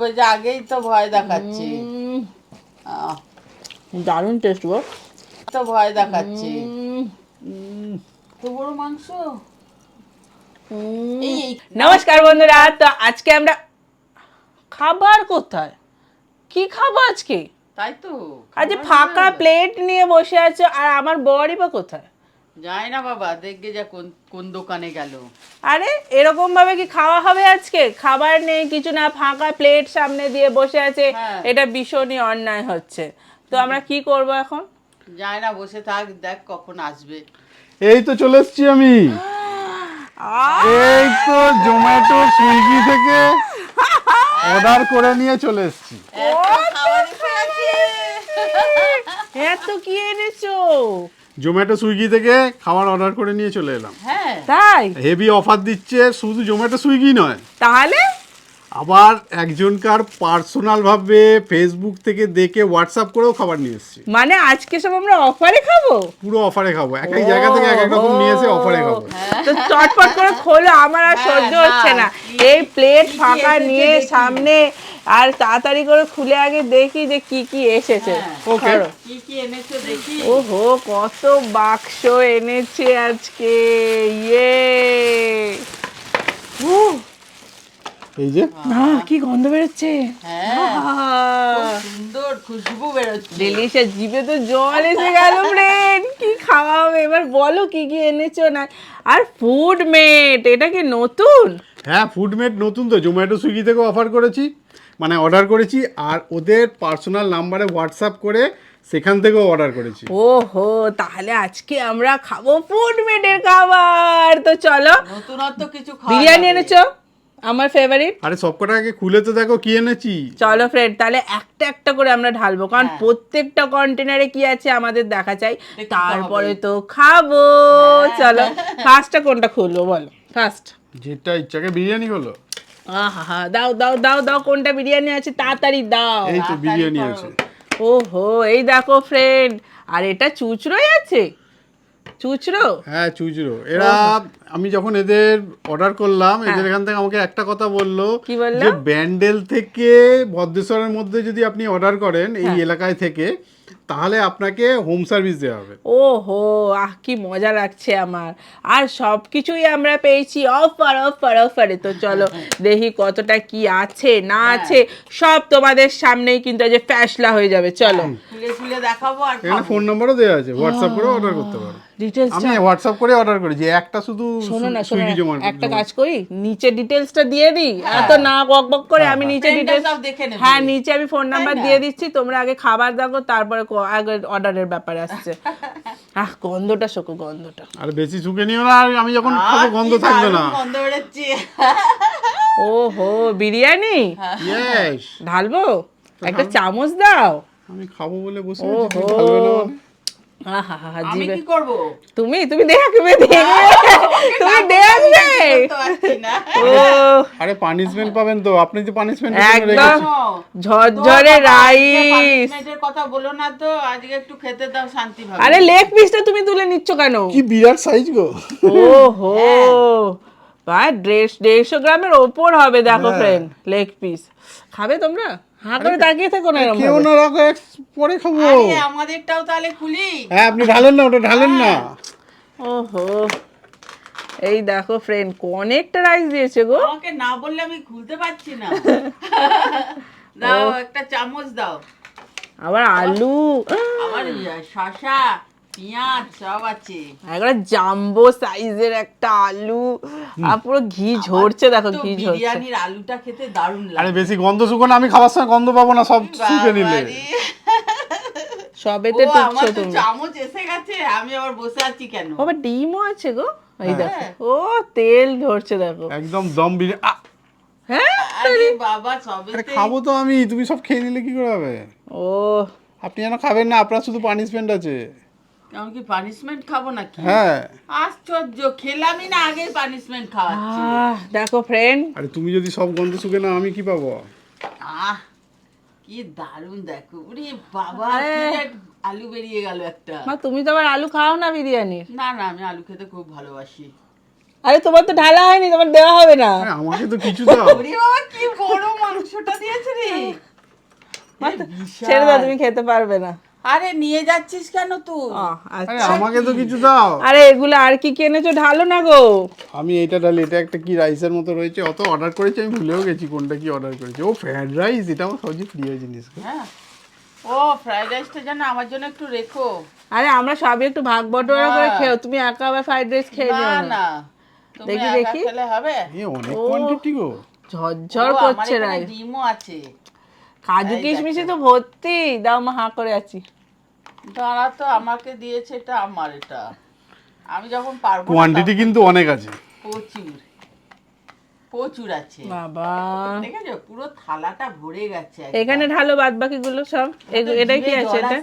ওই যে আগেই তো ভয় দেখাচ্ছে। দারুণ টেস্ট গো। তো ভয় দেখাচ্ছে। উম, তো বড় মাংস? নমস্কার বন্ধুরা তো আজকে আমরা খাবার কোথায়? কি খাব আজকে? তাই তো। আজ ফাঁকা প্লেট নিয়ে বসে আছো আর আমার বড়ই বা কোথায়? যাই না বাবা দেখবে যা কোন কোন দোকানে গেল। আরে এরকম ভাবে কি খাওয়া হবে আজকে? খাবার নেই কিছু না ফাঁকা প্লেট সামনে দিয়ে বসে আছে। হ্যাঁ। এটা ভীষণই অন্যায় হচ্ছে। তো আমরা কি করব এখন? যাই না বসে থাক দেখ কখন আসবে। এই তো চলে এসছি আমি। এই তো জোম্যাটো সুইগি থেকে অর্ডার করে নিয়ে চলে এসছি। এত কি এনেছো? জোম্যাটো সুইগি থেকে খাবার অর্ডার করে নিয়ে চলে এলাম। হ্যাঁ। তাই? হেভি অফার দিচ্ছে শুধু জোম্যাটো সুইগি নয়। তাহলে? আবার একজনকার পার্সোনাল ভাবে ফেসবুক থেকে দেখে হোয়াটসঅ্যাপ করেও খাবার নিয়ে এসছি। মানে আজকে সব আমরা অফারে খাব? পুরো অফারে খাব। এক এক জায়গা থেকে এক এক রকম নিয়ে এসে অফারে খাব। তো চটপট করে খোলো আমার আর সহ্য হ্যাঁ, হচ্ছে না। এই প্লেট ফাঁকা নিয়ে সামনে আর তাড়াতাড়ি করে খুলে আগে দেখি যে কি কি এসেছে। হ্যাঁ। ধরো। কি কি এনেছো দেখি। ওহো কত বাক্স এনেছে আজকে। ইয়ে। এই যে। না কি গন্ধ বেরোচ্ছে? হ্যাঁ। সুন্দর খুশবু বেরোচ্ছে। ডেলিশিয়াস জিভে তো জল এসে গেল ফ্রেন্ড কি খাওয়া হবে? এবার বলো কি কি এনেছো না? আর ফুড মেট এটা কি নতুন? হ্যাঁ ফুডমেট নতুন তো। জোম্যাটো সুইগি থেকে অফার করেছি। মানে অর্ডার করেছি আর ওদের পার্সোনাল নাম্বারে হোয়াটসঅ্যাপ করে সেখান থেকেও অর্ডার করেছি। ওহো তাহলে আজকে আমরা খাব ফুড মেটের খাবার। তো চলো নতুনত্ব কিছু বিরিয়ানি এনেছো? আমার ফেভারিট আরে সবকটা আগে খুলে তো দেখো কি এনেছি? চলো ফ্রেন্ড তাহলে একটা একটা করে আমরা ঢালবো কারণ হ্যাঁ। প্রত্যেকটা কন্টেনারে কি আছে আমাদের দেখা চাই। তারপরে তো খাব। হ্যাঁ। চলো ফার্স্টটা কোনটা খুলবো বলো ফার্স্ট যেটা ইচ্ছাকে বিরিয়ানি হলো। আহা দাও দাও দাও দাও কোনটা বিরিয়ানি আছে তাড়াতাড়ি দাও। এই তো বিরিয়ানি। আছে। ওহো এই দেখো ফ্রেন্ড আর এটা চুচড়োই আছে? চুচড়ো? হ্যাঁ চুচরো এরা আমি যখন এদের অর্ডার করলাম এদের এখান থেকে আমাকে একটা কথা বলল হ্যাঁ। কি যে ব্যান্ডেল থেকে ভদ্রেশ্বরের মধ্যে যদি আপনি অর্ডার করেন এই হ্যাঁ। এলাকায় থেকে তাহলে আপনাকে হোম সার্ভিস দেওয়া হবে। ও হো আহ কি মজা লাগছে আমার। আর সব কিছুই আমরা পেয়েছি। অফার অফার অফারে। তো চলো দেখি কতটা কি আছে না আছে। সব তোমাদের সামনেই কিন্তু আজ ফ্যাসলা হয়ে যাবে। চলো। দেখাবো আর এখানে ফোন নাম্বারও দেওয়া আছে। হোয়াটসঅ্যাপ করে অর্ডার করতে পারো। ডিটেলস আমি হোয়াটসঅ্যাপ করে অর্ডার করেছি। একটা শুধু শোনো না শোনো না, একটা কাজ করি নিচে ডিটেলসটা দিয়ে দিই। এত না বক বক করে আমি নিচে Friend ডিটেলস নেবে। হ্যাঁ নিচে আমি ফোন নাম্বার দিয়ে দিচ্ছি তোমরা আগে খাবার দেখো তারপরে আগে অর্ডারের ব্যাপারে আসছে। আহ গন্ধটা শোকো গন্ধটা। আর বেশি শুকে নিও না আর আমি যখন খাব গন্ধ থাকবে না। গন্ধ বেরোচ্ছে। ওহো বিরিয়ানি? ঢালবো? একটা চামচ দাও। আমি খাব বলে বসে। আছি, আমি কি করব? তুমি তুমি দেখবে তুমি দেখবে। আরে পানিশমেন্ট পাবেন তো। আপনি যে পানিশমেন্ট একদম। ঝরঝরে রাইস। কথা বলো না তো আজকে একটু খেতে দাও শান্তি ভাবে। আরে লেগ পিসটা তুমি তুলে নিচ্ছ কেন? কি বিরাট সাইজ গো। ওহো। ভাই দেড় দেড়শো গ্রামের ওপর হবে দেখো হ্যাঁ। ফ্রেন্ড লেগ পিস খাবে তোমরা? হাঁ করে তাকিয়ে থেকো না কেউ না রাখো পরে খাব। আমাদেরটাও তাহলে খুলি। হ্যাঁ আপনি ঢালেন না ওটা ঢালেন না। ওহো। এই দেখো ফ্রেন্ড অনেকটা রাইস দিয়েছে গো। আমাকে না বললে আমি খুলতে পারছি না। দাও একটা চামচ দাও। আবার আলু। আবার শশা পেঁয়াজ সব আছে। একবার জাম্বো সাইজের একটা আলু। আর পুরো ঘি ঝরছে দেখো ঘি ঝরছে। বিরিয়ানির আলুটা খেতে দারুণ আরে বেশি গন্ধ শুকো না আমি খাবার সময় গন্ধ পাবো না সব শুকে নিলে। সবেতে টুকছো আমার তুমি। চামচ এসে গেছে আমি আবার বসে আছি কেন? বাবা ডিমও আছে গো? এই দেখো। হ্যাঁ। ও তেল ঝরছে দেখো। একদম দম বিরিয়ানি হ্যাঁ? আরে বাবা আরে খাব তো আমি তুমি সব খেয়ে নিলে কি করে হবে? ও। আপনি যেন খাবেন না আপনার শুধু পানিশমেন্ট আছে। আমি কি পানিশমেন্ট খাব নাকি? হ্যাঁ। আশ্চর্য খেলামই না আগে পানিশমেন্ট খাওয়াচ্ছি। আহ দেখো ফ্রেন্ড আরে তুমি যদি সব গন্ধ শুকে না আমি কি পাবো? আহ কি দারুণ দেখো। ওরে বাবা আলু বেরিয়ে গেল একটা। মা তুমি তো আবার আলু খাও না বিরিয়ানির? না না আমি আলু খেতে খুব ভালোবাসি। আরে তোমার তো ঢালা হয়নি তোমার দেওয়া হবে না। আমাকে তো কিছু দাও। ওরে বাবা কি বড় মাংসটা দিয়েছে রে। ছেড়ে দাও তুমি খেতে পারবে না। আরে নিয়ে যাচ্ছিস কেন তুই? আরে আচ্ছা। আমাকে তো কিছু দাও। আরে এগুলো আর কি কিনেছো ঢালো না গো। আমি এটা ডালি এটা একটা কি রাইসের মতো রয়েছে অত অর্ডার করেছি আমি ভুলেও গেছি কোনটা কি অর্ডার করেছি। ও ফ্রাইড রাইস এটা আমার সবচেয়ে প্রিয় জিনিস হ্যাঁ। ও ফ্রাইড রাইসটা যেন আমার জন্য একটু রেখো। আরে আমরা সবই একটু ভাগ বটোয়ারা করে। খেও তুমি একা আবার ফ্রাইড রাইস খেয়ে নিও না। না। দেখি, দেখি। খেলে হবে? এ অনেক কোয়ান্টিটি গো। ঝরঝর করছে রাইস ডিমও আছে। কাজু কিশমিশে তো ভর্তি। দাও মা হাঁ করে আছি। দাঁড়া তো আমাকে দিয়েছে এটা আমার এটা। আমি যখন পারব না কোয়ান্টিটি কিন্তু অনেক আছে। প্রচুর। প্রচুর আছে। বাবা। দেখেছ? পুরো থালাটা ভরে গেছে এখানে ঢালো বাদ বাকিগুলো সব। এগু- তো এটা কি আছে এটা?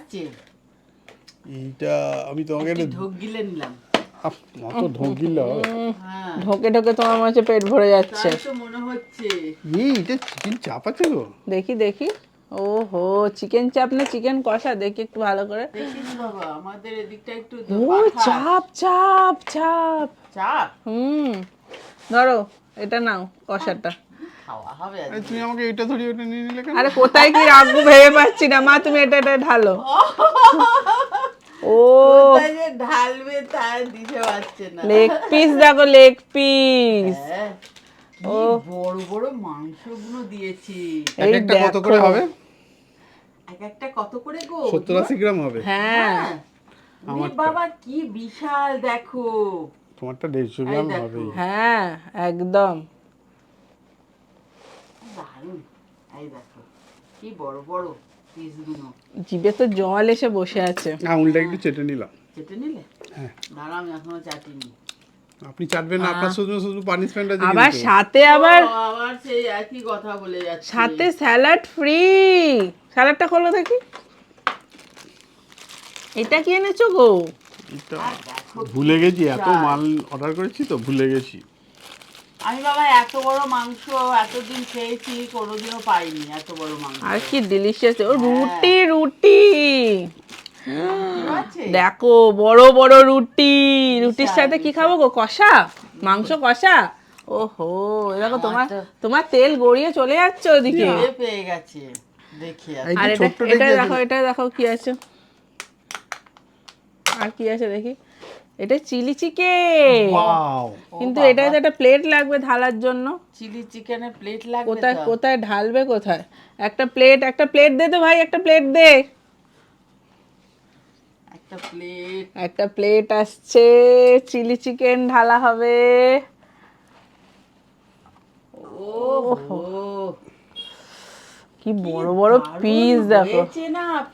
এইটা আমি তোমাকে ঢোক গিলে নিলাম। ঢোক হ্যাঁ। ঢোকে ঢোকে তোমার হচ্ছে পেট ভরে যাচ্ছে। মনে হচ্ছে। এটা চিকেন চাপ আছে গো। দেখি দেখি। ও হো চিকেন চাপ না চিকেন কষা? দেখি একটু ভালো করে। বাবা আমাদের এদিকটা একটু ও চাপ চাপ চাপ চাপ হুম। ধরো এটা নাও কষাটা। আরে তুমি আমাকে এটা ধরিয়ে ওটা নিয়ে নিলে আরে কোথায় কি রাখব ভেবে পাচ্ছি না। মা তুমি এটা এটা ঢালো। ও। ঢালবে তার দিতে পারছে না। লেগ পিস দেখো লেগ পিস হ্যাঁ, ও। বড় বড় মাংসগুলো দিয়েছি। এক একটা কত করে হবে? এক একটা কত করে গো? সত্তর আশি গ্রাম হবে। হ্যাঁ। হ্যাঁ। ওরে বাবা কি বিশাল দেখো। তোমারটা দেড়শো এই গ্রাম হবে। হ্যাঁ একদম। দারুণ। এই দেখো কি বড় বড়। জিভে তো জল এসে বসে আছে। আঙুলটা একটু চেটে নিলাম। চেটে নিলে? হ্যাঁ। দাঁড়াও আমি এখনও চাটিনি। আপনি চাটবেন না আপনার শুধু শুধু পানিশমেন্ট আছে আবার সাথে আবার আবার সেই একই কথা বলে যাচ্ছে। সাথে স্যালাড ফ্রি। স্যালাডটা খোলো দেখি। এটা কি এনেছো গো? ভুলে গেছি এত মাল অর্ডার করেছি তো ভুলে গেছি। আমি বাবা এত বড় মাংস এতদিন খেয়েছি কোনোদিনও পাইনি এত বড় মাংস। আর কি ডিলিশিয়াস ও রুটি রুটি। দেখো বড় বড় রুটি। রুটির সাথে কি খাব গো? কষা? মাংস কষা? ওহো দেখো তোমার তোমার তেল গড়িয়ে চলে যাচ্ছে ওদিকে। পেয়ে গেছে দেখি আর। এটা দেখো এটা দেখো কি আছে। আর কি আছে দেখি? এটা চিলি চিকেন। ওয়াও। কিন্তু এটা তো একটা প্লেট লাগবে ঢালার জন্য। চিলি চিকেনের প্লেট লাগবে কোথায়? কোথায় ঢালবে কোথায়? একটা প্লেট একটা প্লেট দে তো ভাই একটা প্লেট দে। একটা প্লেট। একটা প্লেট আসছে চিলি চিকেন ঢালা হবে। ও কি বড় বড় পিস দেখো। না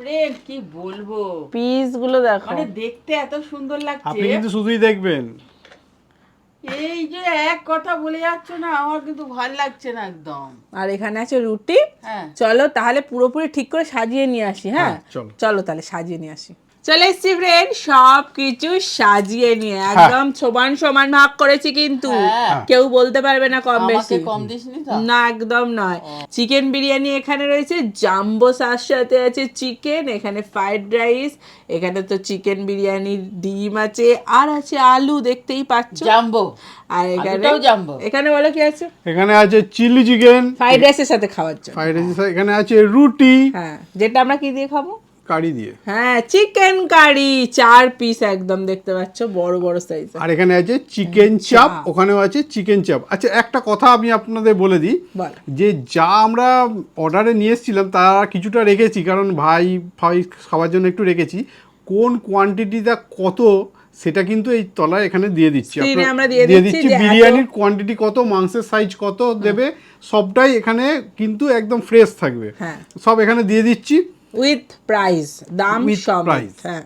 কি বলব? পিসগুলো দেখো। মানে দেখতে এত সুন্দর লাগছে। আপনি কিন্তু শুধুই দেখবেন। এই যে এক কথা বলে যাচ্ছ না আমার কিন্তু ভালো লাগছে না একদম। আর এখানে আছে রুটি। হ্যাঁ। চলো তাহলে পুরোপুরি ঠিক করে সাজিয়ে নিয়ে আসি হ্যাঁ? হ্যাঁ, চলো। চলো তাহলে সাজিয়ে নিয়ে আসি। চলে এসছি ফ্রেন্ড সব কিছু সাজিয়ে নিয়ে। একদম সমান সমান ভাগ করেছি কিন্তু। হ্যাঁ। কেউ বলতে পারবে না কম বেশি। না একদম নয়। চিকেন বিরিয়ানি এখানে রয়েছে জাম্বো সার সাথে আছে চিকেন এখানে ফ্রাইড রাইস এখানে তো চিকেন বিরিয়ানির ডিম আছে আর আছে আলু দেখতেই পাচ্ছ। জাম্বো। আর এখানে জাম্বো। এখানে বলো কি আছে? এখানে আছে চিলি চিকেন ফ্রাইড রাইসের সাথে খাওয়ার জন্য। ফ্রাইড রাইস এখানে আছে রুটি। হ্যাঁ যেটা আমরা কি দিয়ে খাব? কারি দিয়ে? হ্যাঁ চিকেন কারি চার পিস একদম দেখতে পাচ্ছ বড় বড় সাইজ আর এখানে আছে চিকেন চাপ ওখানেও আছে চিকেন চাপ আচ্ছা একটা কথা আমি আপনাদের বলে দিই যে যা আমরা অর্ডারে নিয়ে এসেছিলাম তার কিছুটা রেখেছি কারণ ভাই ভাই খাওয়ার জন্য একটু রেখেছি। কোন কোয়ান্টিটিটা কত সেটা কিন্তু এই তলায় এখানে দিয়ে দিচ্ছি। আমরা দিয়ে দিচ্ছি বিরিয়ানির কোয়ান্টিটি কত মাংসের সাইজ কত দেবে সবটাই এখানে কিন্তু একদম ফ্রেশ থাকবে। হ্যাঁ। সব এখানে দিয়ে দিচ্ছি। উইথ প্রাইস দাম সব price. হ্যাঁ।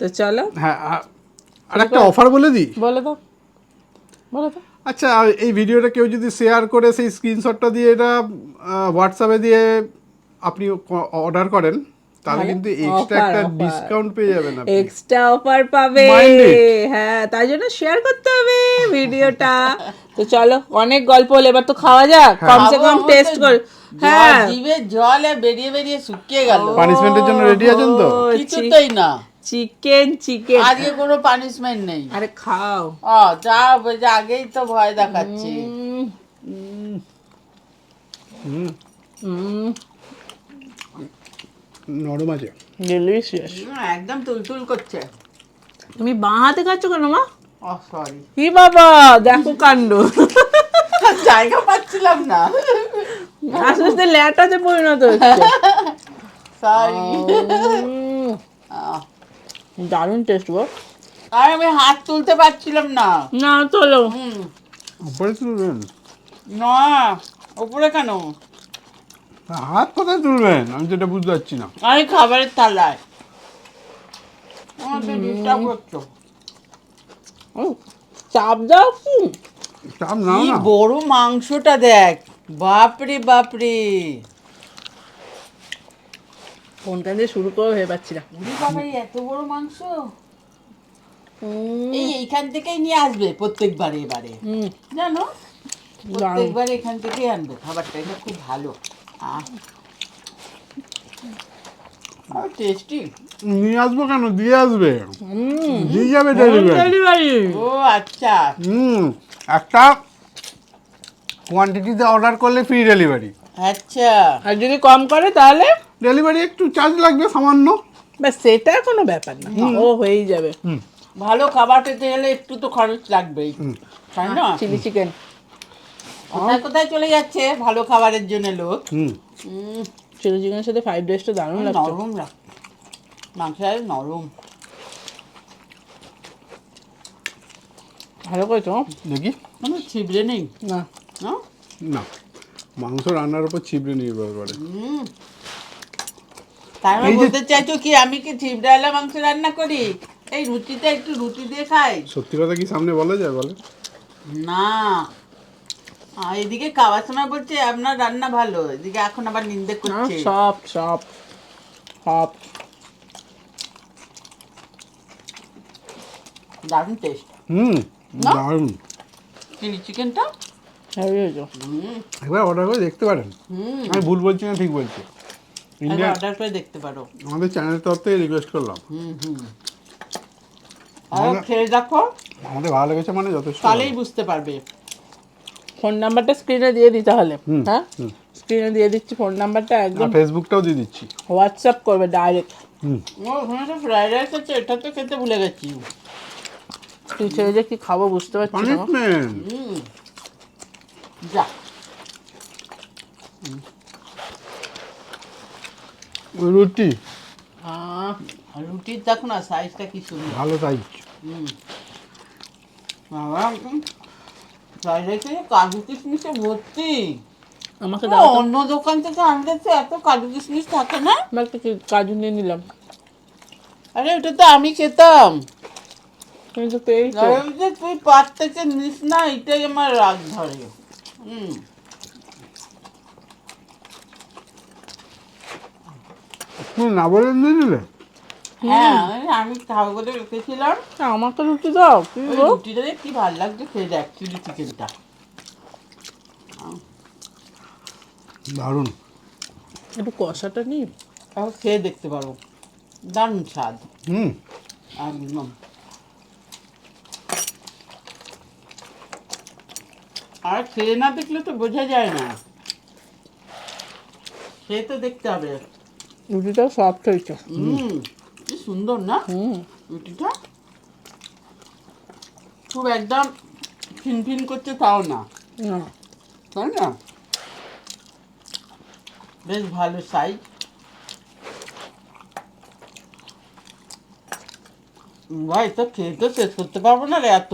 তো চলো। হ্যাঁ আর- একটা অফার বলে দিই? বলে দাও। বলে দাও। আচ্ছা এই ভিডিওটা কেউ যদি শেয়ার করে সেই স্ক্রিনশটটা দিয়ে এটা হোয়াটসঅ্যাপে দিয়ে আপনি অর্ডার করেন তাহলে তাহলে কিন্তু এক্সট্রা একটা ডিসকাউন্ট পেয়ে যাবেন আপনি। এক্সট্রা অফার পাবে। হ্যাঁ তাই জন্য শেয়ার করতে হবে ভিডিওটা। তো চলো অনেক গল্প হলো এবার তো খাওয়া যাক। কমসে কম টেস্ট করে হ্যাঁ। জিভে জলে বেরিয়ে বেরিয়ে শুকিয়ে গেল। পানিশমেন্টের জন্য রেডি আছেন তো? কিছুতেই না। Chicken chicken. আজকে কোনো পানিশমেন্ট নেই। আরে খাও। ও যা আগেই তো ভয় দেখাচ্ছে। নরম আছে। হুম, একদম তুলতুল করছে। তুমি বাঁ হাতে খাচ্ছ কেন মা? ও সরি কি বাবা দেখো কাণ্ড। জায়গা পাচ্ছিলাম না। আস্তে আস্তে ল্যাটাতে পরিণত হচ্ছে। সরি দারুণ টেস্ট গো। আর আমি হাত তুলতে পারছিলাম না। না চলো। হুম। উপরে তুলবেন? না উপরে কেন? হাত কোথায় তুলবেন? আমি যেটা বুঝতে পারছি না। আমি খাবারের থালায়। চাপ দাও কি? চাপ নাও না। বড় মাংসটা দেখ। বাপরে বাপরে। কোনটা দিয়ে শুরু করব ভেবে পাচ্ছি না। এত বড় মাংস। এই এইখান থেকেই নিয়ে আসবে প্রত্যেকবারে এবারে। জানো? প্রত্যেকবার এখান থেকেই আনবে। খাবারটা এটা খুব ভালো। টেস্টি নিয়ে আসব কেন? দিয়ে আসবে। দিয়ে যাবে ডেলিভারি ও আচ্ছা। হুম। একটা কোয়ান্টিটিতে অর্ডার করলে ফ্রি ডেলিভারি আচ্ছা। আর যদি কম করে তাহলে? ডেলিভারি একটু চার্জ লাগবে সামান্য। ব্যাস সেটা কোনো ব্যাপার না। ও হয়েই যাবে। হুম। ভালো খাবার পেতে গেলে একটু তো খরচ লাগবেই। তাই না? Chilli chicken. কোথায় কোথায় চলে যাচ্ছে? ভালো খাবারের জন্য লোক। চিলি চিকেনের সাথে ফ্রাইড রাইসটা দারুণ লাগছে। নরম লাগ মাংস নরম। ভালো করেছ? দেখি। কোনো ছিবড়ে নেই। না। না না মাংস রান্নার উপর ছিপড়ে নির্ভর করে। তার মানে বলতে চাইছো কি আমি কি ছিবড়ালা মাংস রান্না করি? এই রুটিতে একটু রুটি দিয়ে খাই? সত্যি কথা কি সামনে বলা যায় বলে না। এদিকে খাওয়ার সময় বলছে আপনার রান্না ভালো। এদিকে এখন আবার নিন্দে করছে। সব সব সব দারুণ টেস্ট হুম? দারুণ। চিলি চিকেনটা একবার অর্ডার করে দেখতে পারেন। হুম। আমি ভুল বলছি না ঠিক বলছি? ইন্ডিয়া অর্ডার করে দেখতে পারো। আমাদের চ্যানেলের তরফ থেকে রিকোয়েস্ট করলাম। হুম হুম। খেয়ে দেখো। আমাদের ভালো লেগেছে মানে যথেষ্ট তাহলেই বুঝতে পারবে। ফোন নাম্বারটা স্ক্রিনে দিয়ে দিতে হলে হ্যাঁ? স্ক্রিনে দিয়ে দিচ্ছি ফোন নাম্বারটা আর একদম ফেসবুকটাও দিয়ে দিচ্ছি। হোয়াটসঅ্যাপ করবে ডাইরেক্ট হুম। ও ওখানে তো ফ্রাইড রাইস আছে এটা তো খেতে ভুলে গেছি। তুই ছেড়ে যে কি খাব বুঝতে পারছি না। যা। রুটি? আহ, রুটির দেখো না সাইজটা কি সুন্দর। ভালো সাইজ হুম। বাবা রাইসে কাজু কিশমিশে ভর্তি। আমাকে দাও অন্য দোকান থেকে আনলে তো এত কাজু কিশমিশ থাকে না? আমি একটা কাজু নিয়ে নিলাম। আরে ওটা তো আমি খেতাম। তুমি তো পেয়েছ। আর ওই যে তুই পাত থেকে নিস না এটাই আমার রাগ ধরে। হুম তুমি না বলে দিয়ে দিলে? হ্যাঁ আমি খাব বলে রেখেছিলাম। হ্যাঁ, আমাকে রুটি দাও কি রুটিটা দিয়ে কি ভালো লাগছে খেয়ে দেখ চিলি চিকেনটা দারুণ। একটু কষাটা নিই। তাও খেয়ে দেখতে পারো। দারুণ স্বাদ। হুম। একদম। আর খেয়ে না দেখলে তো বোঝা যায় না। খেয়ে তো দেখতে হবে। রুটিটাও সফট হয়েছে। হুম কি সুন্দর না? হুম। রুটিটা খুব একদম ফিনফিন করছে তাও না। তাই না? বেশ ভালো সাইজ ভাই তো খেয়ে তো শেষ করতে পারব না রে এত।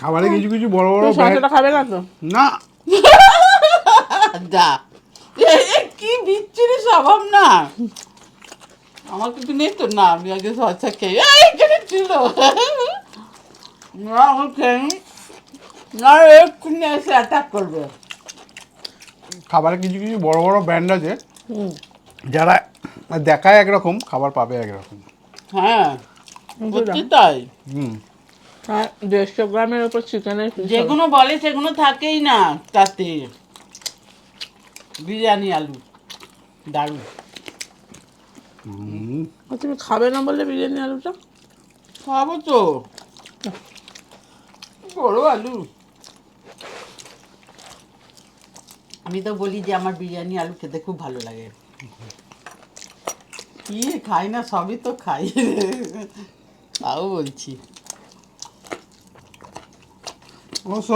খাবারে কিছু কিছু বড় বড় শসাটা খাবে না তো? না। এ, কি বিচ্ছিরি স্বভাব না। আমার কিছু নেই তো। না আমি আগে সচা খেয়ে এই, এখানে ছিল। না আমার খেয়ে নি। এক্ষুনি এসে অ্যাটাক করবে। খাবারে কিছু কিছু বড় বড় ব্র্যান্ড আছে। যারা দেখায় একরকম খাবার পাবে একরকম। হ্যাঁ তাই। হুম। দেড়শো গ্রামের ওপর চিকেনের যেগুলো বলে সেগুলো থাকেই না তাতে। বিরিয়ানি আলু দারুণ। তুমি খাবে না বললে বিরিয়ানি আলুটা? খাব তো। বড় আলু। আমি তো বলি যে আমার বিরিয়ানি আলু খেতে খুব ভালো লাগে। কি খাই না সবই তো খাই। তাও বলছি। অবশ্য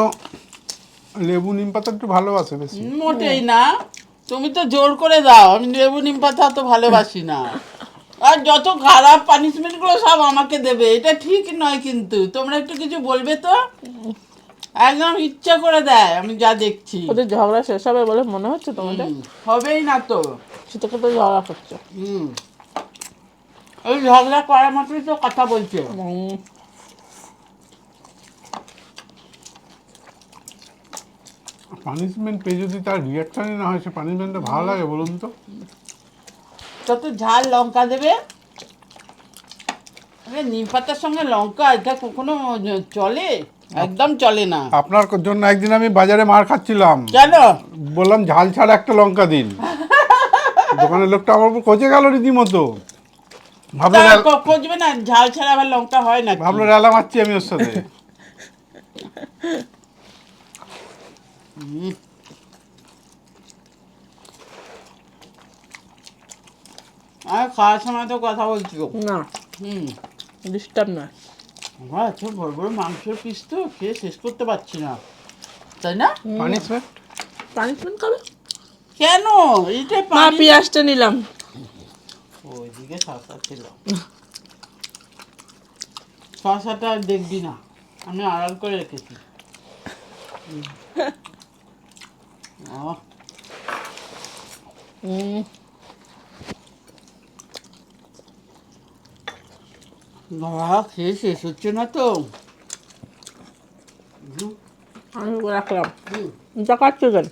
লেবু নিম পাতা একটু ভালোবাসে বেশি। মোটেই না। তুমি তো জোর করে দাও আমি লেবু নিম পাতা তো ভালোবাসি না। আর যত খারাপ পানিশমেন্টগুলো সব আমাকে দেবে এটা ঠিক নয় কিন্তু। তোমরা একটু কিছু বলবে তো? একদম ইচ্ছা করে দেয় আমি যা দেখছি। ওদের ঝগড়া শেষ হবে বলে মনে হচ্ছে তোমাদের? হবেই না তো। সেটাকে তো ঝগড়া করছ হুম। ওই ঝগড়া করার মাত্রই তো কথা বলছে। পানিশমেন্ট পেয়ে যদি তার রিয়াকশনই না হয় সে পানিশমেন্টটা ভালো লাগে বলুন তো? তত ঝাল লঙ্কা দেবে আরে নিম পাতার সঙ্গে লঙ্কা এটা কখনো চলে? একদম চলে না। আপনার জন্য একদিন আমি বাজারে মার খাচ্ছিলাম। কেন? বললাম ঝাল ছাড়া একটা লঙ্কা দিন। দোকানের লোকটা আমার উপর কচে গেল রীতিমতো। ভাবলো না ঝাল ছাড়া আবার লঙ্কা হয় না ভাবলো রেলা মারছি আমি ওর সাথে। আর খাওয়ার সময় তো কথা বলছি না। হুম। ডিস্টার্ব না আমার এত বড় বড় মাংসের পিস তো খেয়ে শেষ করতে পারছি না। তাই না? পানিশমেন্ট পানিশমেন্ট খাবে? কেন? এইটাই মা পেঁয়াজটা নিলাম। ওইদিকে শশা ছিল। আর দেখবি না। আমি আড়াল করে রেখেছি। ও, উম, বাবা খেয়ে শেষ হচ্ছে না তো। আমি রাখলাম। হুম, এটা কাটছো কেন।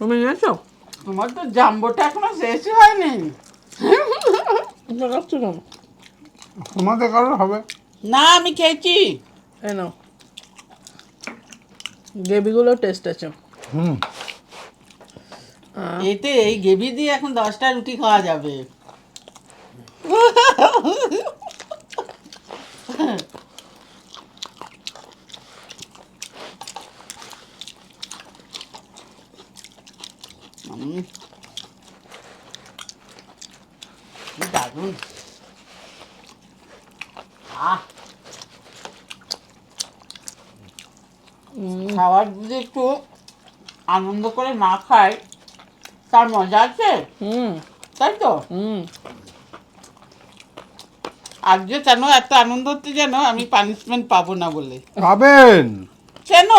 তুমি নিয়েছো তোমার তো জাম্বোটা এখনও শেষই হয়নি। কাটছো কেন তোমাদের হবে। না আমি খেয়েছি। নাও। গ্রেভিগুলো টেস্ট আছে। হুম। আহ, এতে এই গ্রেভি দিয়ে এখন দশটা রুটি খাওয়া যাবে উম। কি দারুণ আহ উম, খাবার যদি একটু আনন্দ করে না খায় তার মজা আছে? হুম। তাই তো? হুম। আজকে কেন এত আনন্দ হচ্ছে যেন? আমি পানিশমেন্ট পাবো না বলে। পাবেন। কেন?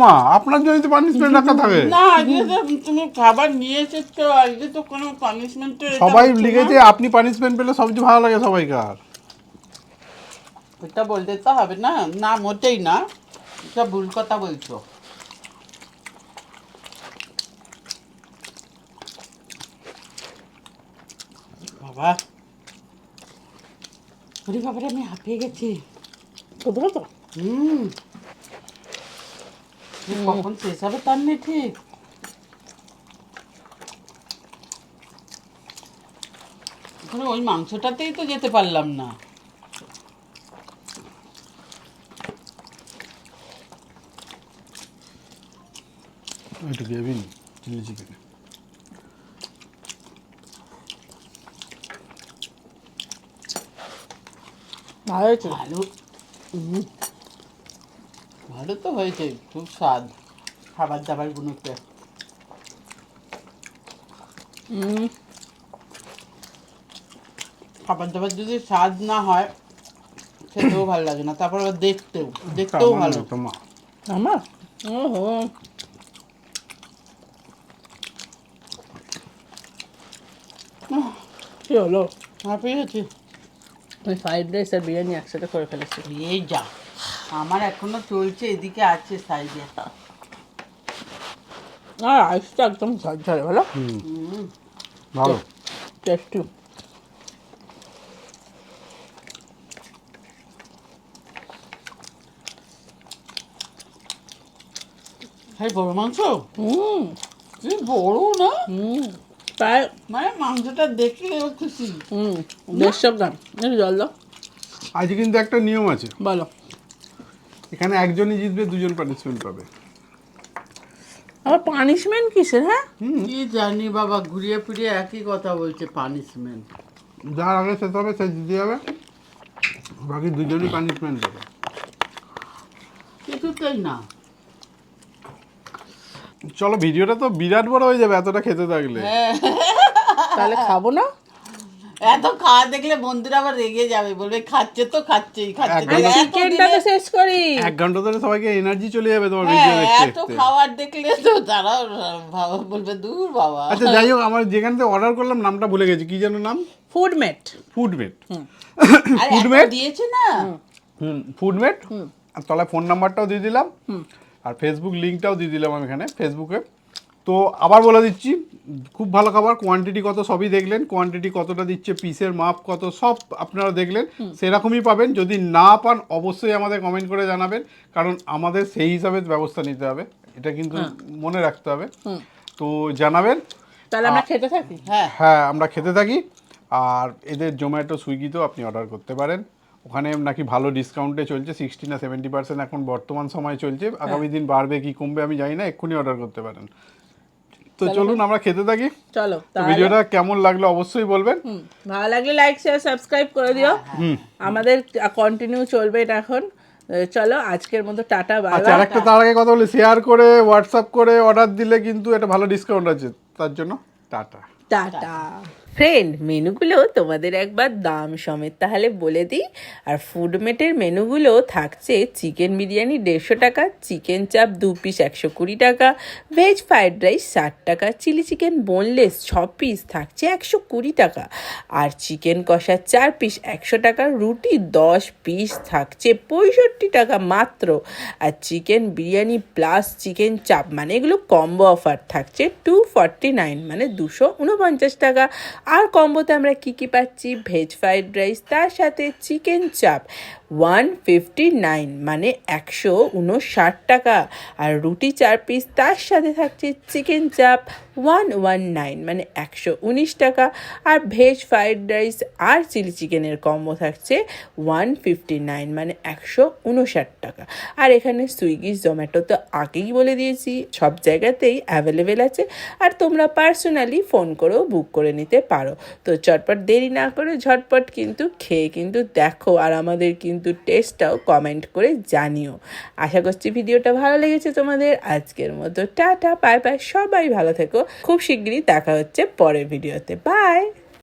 মা আপনার জন্য তো পানিশমেন্ট রাখা থাকে। না আজকে তো তুমি খাবার নিয়ে এসেছ আজকে তো কোনো পানিশমেন্টের সবাই লিখেছে আপনি পানিশমেন্ট পেলে সবচেয়ে ভালো লাগে সবাইকার। ওটা বলতে তো হবে না না মোটেই না। এটা ভুল কথা বলছো। বাবা ওরে বাবারে আমি হাঁপিয়ে গেছি কোথাও তো হুম কখন শেষ হবে তার নেই ঠিক ওখানে ওই মাংসটাতেই তো যেতে পারলাম না একটু গেবিন চিলি চিকেন ভালো হয়েছে ভালো ভালো তো হয়েছে খুব স্বাদ। খাবার দাবার গুলোতে খাবার দাবার যদি স্বাদ না হয় খেতেও ভালো লাগে না। তারপর আবার দেখতেও দেখতেও ভালো। আমার? ওহো। কি হলো? হ্যাপি হয়েছি আমি ফ্রাইড রাইস আর বিরিয়ানি একসাথে করে ফেলেছি। এই যা আমার এখনও চলছে এদিকে আছে সাইডে আর রাইসটা একদম ঝরঝরে ভালো ভালো। টেস্টি ভাই বড় মাংস? হুম। কি বড় না? হুম। প্রায় মানে মাংসটা দেখলে খুশি। হুম দেড়শো গ্রাম জল দাও। আজ কিন্তু একটা নিয়ম আছে। বলো। এখানে একজনই জিতবে দুজন পানিশমেন্ট পাবে। আবার পানিশমেন্ট কিসের হ্যাঁ? কি জানি বাবা ঘুরিয়ে ফিরিয়ে একই কথা বলছে পানিশমেন্ট যার আগে শেষ হবে সে জিতে যাবে। বাকি দুজনই পানিশমেন্ট পাবে কিছুতেই না। চলো ভিডিওটা তো বিরাট বড় হয়ে যাবে এতটা খেতে থাকলে। তাহলে খাব না? এত খাওয়া দেখলে বন্ধুরা আবার রেগে যাবে বলবে খাচ্ছে তো খাচ্ছেই খাচ্ছে তো। চিকেনটা তো শেষ করি। এক ঘণ্টা ধরে সবাইকে এনার্জি চলে যাবে তোমার ভিডিও হ্যাঁ, দেখতে। এত খাবার দেখলে তো তারা বলবে দূর বাবা। আচ্ছা যাই হোক আমার যেখান থেকে অর্ডার করলাম নামটা ভুলে গেছি। কি যেন নাম? ফুডমেট ফুডমেট ফুডমেট? দিয়েছে না? হুম। ফুডমেট আর তলায় ফোন নাম্বারটাও দিয়ে দিলাম। আর ফেসবুক লিঙ্কটাও দিয়ে দিলাম আমি এখানে ফেসবুকে তো আবার বলে দিচ্ছি খুব ভালো খাবার কোয়ান্টিটি কত সবই দেখলেন কোয়ান্টিটি কতটা দিচ্ছে পিসের মাপ কত সব আপনারা দেখলেন সেরকমই পাবেন। যদি না পান অবশ্যই আমাদের কমেন্ট করে জানাবেন কারণ আমাদের সেই হিসাবে ব্যবস্থা নিতে হবে। এটা কিন্তু মনে রাখতে হবে। তো জানাবেন। তাহলে আমরা খেতে থাকি? হ্যাঁ। হ্যাঁ আমরা খেতে থাকি। আর এদের জোম্যাটো সুইগিতেও আপনি অর্ডার করতে পারেন। ওখানে নাকি ভালো ডিসকাউন্টে চলছে সিক্সটি না সেভেন্টি পার্সেন্ট এখন বর্তমান সময় চলছে। আগামী দিন বাড়বে কি কমবে আমি জানি না এক্ষুনি অর্ডার করতে পারেন। তো চলুন আমরা খেতে থাকি। চলো ভিডিওটা কেমন লাগল অবশ্যই বলবেন। ভালো লাগলে লাইক শেয়ার সাবস্ক্রাইব করে দিও। আমাদের কন্টিনিউ চলবে এটা এখন। চলো আজকের মতো টাটা বাই আচ্ছা আরেকটা তার আগে কথা বলি শেয়ার করে হোয়াটসঅ্যাপ করে অর্ডার দিলে কিন্তু একটা ভালো ডিসকাউন্ট আছে। তার জন্য টাটা। টাটা। ফ্রেন্ড মেনুগুলো তোমাদের একবার দাম সমেত তাহলে বলে দিই। আর ফুডমেটের মেনুগুলো থাকছে চিকেন বিরিয়ানি দেড়শো টাকা চিকেন চাপ দু পিস একশো কুড়ি টাকা ভেজ ফ্রাইড রাইস ষাট টাকা চিলি চিকেন বোনলেস ছ পিস থাকছে একশো কুড়ি টাকা। আর চিকেন কষা চার পিস একশো টাকা, রুটি দশ পিস থাকছে পঁয়ষট্টি টাকা মাত্র। আর chicken biryani plus chicken chaap মানে এগুলো কম্বো অফার থাকছে টু ফর্টি নাইন মানে দুশো উনপঞ্চাশ টাকা। আর কম্বোতে আমরা কী কী পাচ্ছি? ভেজ ফ্রাইড রাইস তার সাথে চিকেন চাপ ওয়ান ফিফটি নাইন মানে একশো উনষাট টাকা। আর রুটি চার পিস তার সাথে থাকছে চিকেন চাপ ওয়ান ওয়ান নাইন মানে একশো উনিশ টাকা। আর ভেজ ফ্রাইড রাইস আর চিলি চিকেনের কম্বো থাকছে ওয়ান ফিফটি নাইন মানে একশো উনষাট টাকা। আর এখানে সুইগি জোম্যাটো তো আগেই বলে দিয়েছি, সব জায়গাতেই অ্যাভেলেবেল আছে। আর তোমরা পার্সোনালি ফোন করেও বুক করে নিতে পারো। তো চটপট দেরি না করে ঝটপট কিন্তু খেয়ে কিন্তু দেখো, আর আমাদের কিন্তু টেস্টটাও কমেন্ট করে জানিও। আশা করছি ভিডিওটা ভালো লেগেছে তোমাদের। আজকের মতো টাটা পায় পায় সবাই ভালো থেকো। খুব শিগগিরই দেখা হচ্ছে পরের ভিডিওতে বাই